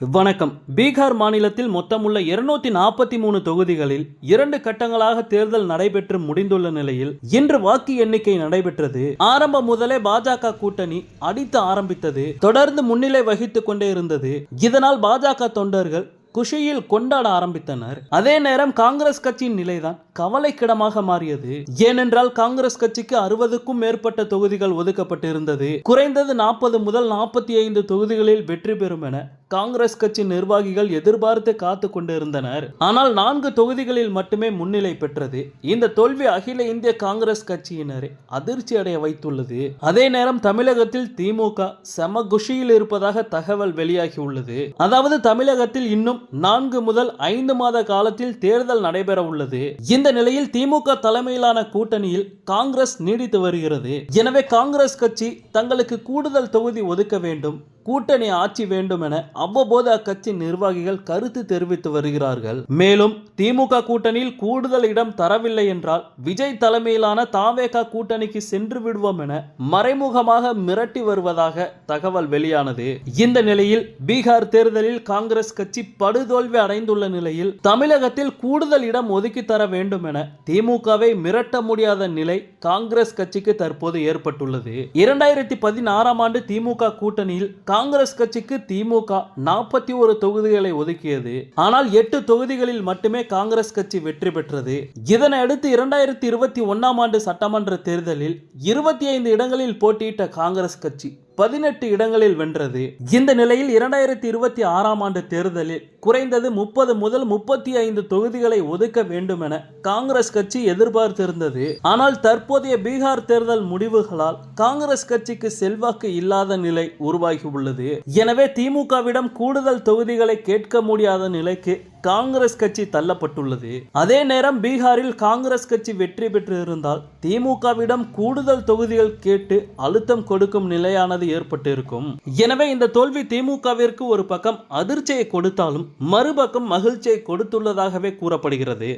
வணக்கம். பீகார் மாநிலத்தில் மொத்தமுள்ள இருநூத்தி நாற்பத்தி மூணு தொகுதிகளில் இரண்டு கட்டங்களாக தேர்தல் நடைபெற்று முடிந்துள்ள நிலையில் இன்று வாக்கு எண்ணிக்கை நடைபெற்றது. ஆரம்பம் முதலே பாஜக கூட்டணி அடித்து ஆரம்பித்தது. தொடர்ந்து முன்னிலை வகித்துக் கொண்டே இருந்தது. இதனால் பாஜக தொண்டர்கள் குஷியில் கொண்டாட ஆரம்பித்தனர். அதே நேரம் காங்கிரஸ் கட்சியின் நிலைதான் கவலைக்கிடமாக மாறியது. ஏனென்றால் காங்கிரஸ் கட்சிக்கு அறுபதுக்கும் மேற்பட்ட தொகுதிகள் ஒதுக்கப்பட்டு இருந்தது குறைந்தது நாற்பது முதல் நாற்பத்தி ஐந்து தொகுதிகளில் வெற்றி பெறும் என காங்கிரஸ் கட்சி நிர்வாகிகள் எதிர்பார்த்து காத்து கொண்டிருந்தனர். ஆனால் நான்கு தொகுதிகளில் மட்டுமே முன்னிலை பெற்றது. இந்த தோல்வி அகில இந்திய காங்கிரஸ் கட்சியினரை அதிர்ச்சி அடைய வைத்துள்ளது. அதே நேரம் தமிழகத்தில் திமுக செம குஷியில் இருப்பதாக தகவல் வெளியாகி உள்ளது. அதாவது தமிழகத்தில் இன்னும் நான்கு முதல் ஐந்து மாத காலத்தில் தேர்தல் நடைபெற உள்ளது. இந்த நிலையில் திமுக தலைமையிலான கூட்டணியில் காங்கிரஸ் நீடித்து வருகிறது. எனவே காங்கிரஸ் கட்சி தங்களுக்கு கூடுதல் தொகுதி ஒதுக்க வேண்டும். கூட்டணி ஆட்சி வேண்டும் என அவ்வப்போது அக்கட்சி நிர்வாகிகள் கருத்து தெரிவித்து வருகிறார்கள். மேலும் திமுக கூட்டணியில் கூடுதல் இடம் தரவில்லை என்றால் விஜய் தலைமையிலான தாவேகா கூட்டணிக்கு சென்று விடுவோம் என மறைமுகமாக மிரட்டி வருவதாக தகவல் வெளியானது. இந்த நிலையில் பீகார் தேர்தலில் காங்கிரஸ் கட்சி படுதோல்வி அடைந்துள்ள நிலையில் தமிழகத்தில் கூடுதல் இடம் ஒதுக்கி தர வேண்டும் என திமுகவை மிரட்ட முடியாத நிலை காங்கிரஸ் கட்சிக்கு தற்போது ஏற்பட்டுள்ளது. இரண்டாயிரத்தி பதினாறாம் ஆண்டு திமுக கூட்டணியில் காங்கிரஸ் கட்சிக்கு திமுக நாற்பத்தி ஒரு தொகுதிகளை ஒதுக்கியது. ஆனால் எட்டு தொகுதிகளில் மட்டுமே காங்கிரஸ் கட்சி வெற்றி பெற்றது. இதனை அடுத்து இரண்டாயிரத்தி இருபத்தி ஒன்னாம் ஆண்டு சட்டமன்ற தேர்தலில் இருபத்தி ஐந்து இடங்களில் போட்டியிட்ட காங்கிரஸ் கட்சி பதினெட்டு இடங்களில் வென்றது. இந்த நிலையில் இரண்டாயிரத்தி இருபத்தி ஆறாம் ஆண்டு தேர்தலில் குறைந்தது முப்பது முதல் முப்பத்தி ஐந்து தொகுதிகளை ஒதுக்க வேண்டும் என காங்கிரஸ் கட்சி எதிர்பார்த்திருந்தது. ஆனால் தற்போதைய பீகார் தேர்தல் முடிவுகளால் காங்கிரஸ் கட்சிக்கு செல்வாக்கு இல்லாத நிலை உருவாகி உள்ளது. எனவே திமுகவிடம் கூடுதல் தொகுதிகளை கேட்க முடியாத நிலைக்கு காங்கிரஸ் கட்சி தள்ளப்பட்டுள்ளது. அதே நேரம் பீகாரில் காங்கிரஸ் கட்சி வெற்றி பெற்றிருந்தால் திமுகவிடம் கூடுதல் தொகுதிகள் கேட்டு அழுத்தம் கொடுக்கும் நிலையானது ஏற்பட்டிருக்கும். எனவே இந்த தோல்வி திமுகவிற்கு ஒரு பக்கம் அதிர்ச்சியை கொடுத்தாலும் மறுபக்கம் மகிழ்ச்சியை கொடுத்துள்ளதாகவே கூறப்படுகிறது.